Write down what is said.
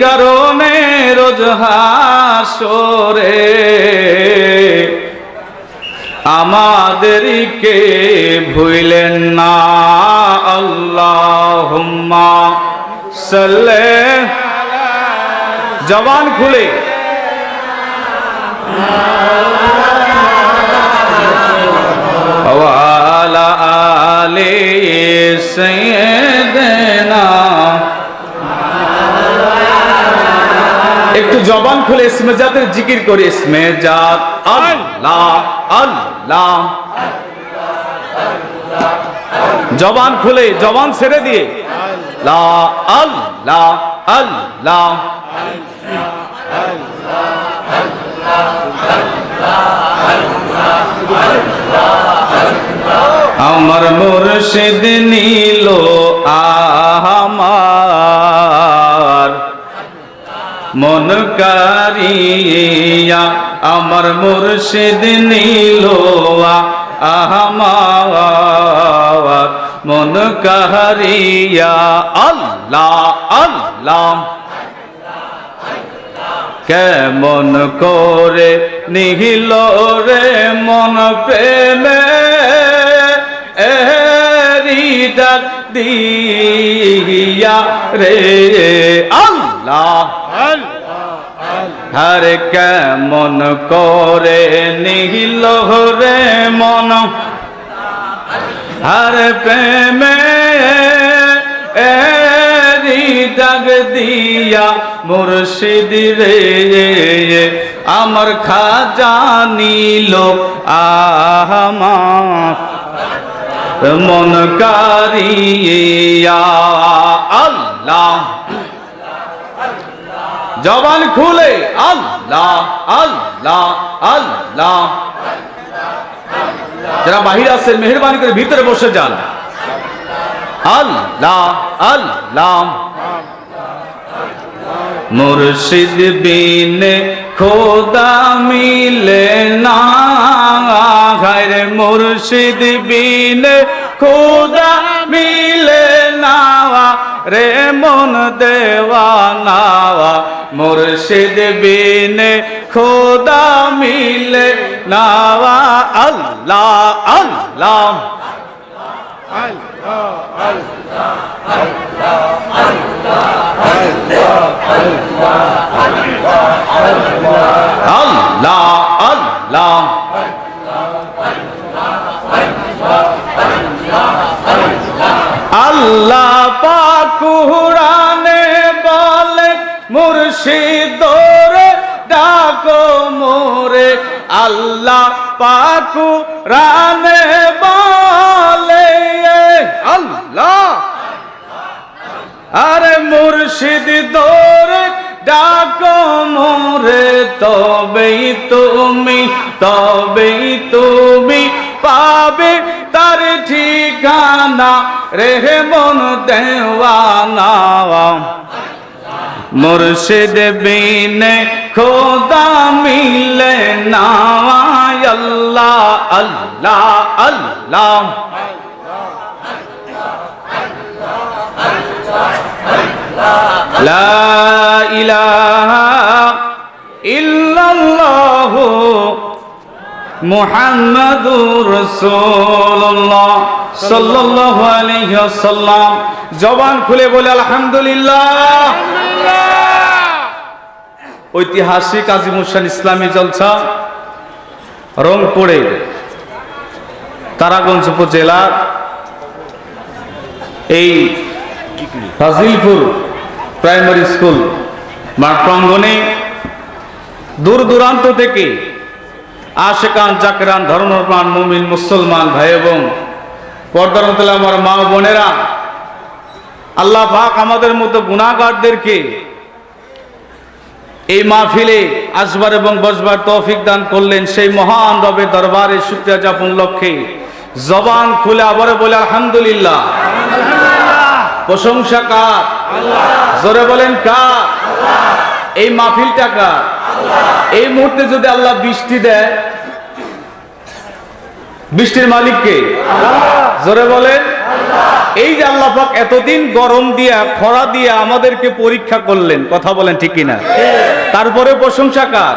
কারণে রোজ হাসরে। আমাদেরকে ভুইলেন না আল্লাহ সাল্লে। জবান খুলে। আলে সৈয়দনা একটু জবান খুলে ইসমে জিকির করে। ইসমে আল্লাহ। জবান খুলে, জবান ছেড়ে দিয়ে। লা, আল্লাহ আল্লাহ। আমার মুর্শিদ নীল মন কারিয়া আমার মুর্শিদ নীল আমার মন কারিয়া, আল্লাহ আল্লাহ। কেমন করে নিহিল রে মন প্রেমে দিয়া রে আল্লাহ। হর কেমন করে নিহিল রে মন। হর প্রেমে ডাক দিয়া মুর্শিদ রে, আমার খাজা নিল আমার মন কারিয়া আল্লাহ। জবান খুলে, আল্লাহ আল্লাহ আল্লাহ। যারা বাহির আছেন মেহরবানি করে ভিতরে বসে যান। আল্লাহ আল্লাহ। মুর্শিদ বিনে খোদা মিলে না। ঘর মুর্শিদ বিনে খোদা মিলে না। রে মন দেওয়ানা মুর্শিদ বিনে খোদা মিলে নাওয়া আল্লাহ আল্লাহ। আল্লাহ আল্লাহ। আল্লাহ পাকুরানে বলে মুর্শিদ ডাকো মোরে, আল্লাহ পাকু রানে বলে। আল্লাহ। আরে মুর্শিদ দৌড়, ডাকো মোরে, তবেই তুমি তবেই তুমি পাবে তার ঠিকানা রে মন দেওয়ানা। মুর্শিদ বিনে খোদা মিলে না আল্লাহ আল্লাহ আল্লাহ। লা ইলাহা ইল্লাল্লাহ মুহাম্মাদুর রাসূলুল্লাহ সাল্লাল্লাহু আলাইহি ওয়াসাল্লাম। জবান খুলে বলে আলহামদুলিল্লাহ। ঐতিহাসিক আজিমুসান ইসলামী জলসা রংপুরে তারাগঞ্জ উপজেলার এই ফাজিলপুর প্রাইমারি স্কুল মাঠ প্রাঙ্গনে দূর দূরান্ত থেকে আশেকান জাকরান ধর্মপ্রাণ মুমিন মুসলমান ভাই এবং পর্দারতলা আমার মা বোনেরা আল্লাহ পাক আমাদের মতো গুণাগারদেরকে এই মাহফিলে আসবার এবং বসবার তৌফিক দান করলেন। সেই মহান রবের দরবারে শুক্রিয়া যাপন লক্ষ্যে জবান খুলে আবারও বলে আলহামদুলিল্লাহ। প্রশংসা কার? জোরে বলেন কার? এই মাহফিলটা কার? এই মুহূর্তে যদি আল্লাহ বৃষ্টি দেয় বৃষ্টির মালিককে জোরে বলেন। এই যে আল্লাহ পাক এতদিন গরম দিয়া খরা দিয়া আমাদেরকে পরীক্ষা করলেন কথা বলেন ঠিক কিনা? তারপরে প্রশংসা কার?